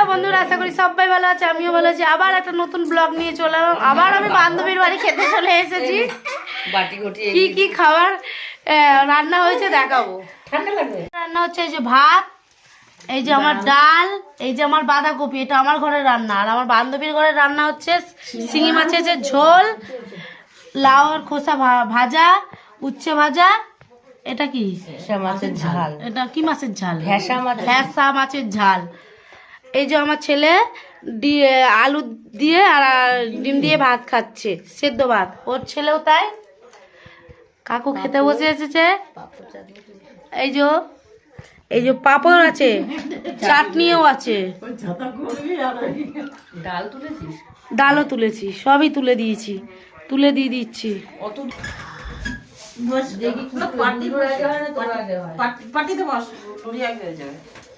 Hello বন্ধুরা আশা করি সবাই ভালো আছে আমিও ভালো আছি। আবার একটা নতুন ব্লগ নিয়ে চলে এলাম। আবার আমি বান্ধবীর বাড়ি খেতে চলে এসেছি। কি কি খাবার? রান্না হয়েছে দেখাবো। রান্না হচ্ছে এই যে ভাত এই যে আমার ডাল। এই যে আমার বাঁধাকপি এটা আমার ঘরের রান্না। আর আমার বান্ধবীর ঘরের রান্না হচ্ছে শিঙি মাছের যে ঝোল লাউর খোসা ভাজা উচ্ছে ভাজা। এটা কি? মাছের ঝাল। এটা কি মাছের ঝাল? ভ্যাসা মাছের ঝাল। এই যে আমার ছেলে দিয়ে আলু দিয়ে আর ডিম দিয়ে ভাত খাচ্ছে সেদ্ধ ভাত। ওর ছেলেও তাই। কাকু খেতে বসে এসেছে। এই যে এই যে পাপড় আছে চাটনিও আছে। ডালও তুলেছি সবই তুলে দিয়েছি তুলে দিয়ে দিচ্ছি। অত দেখি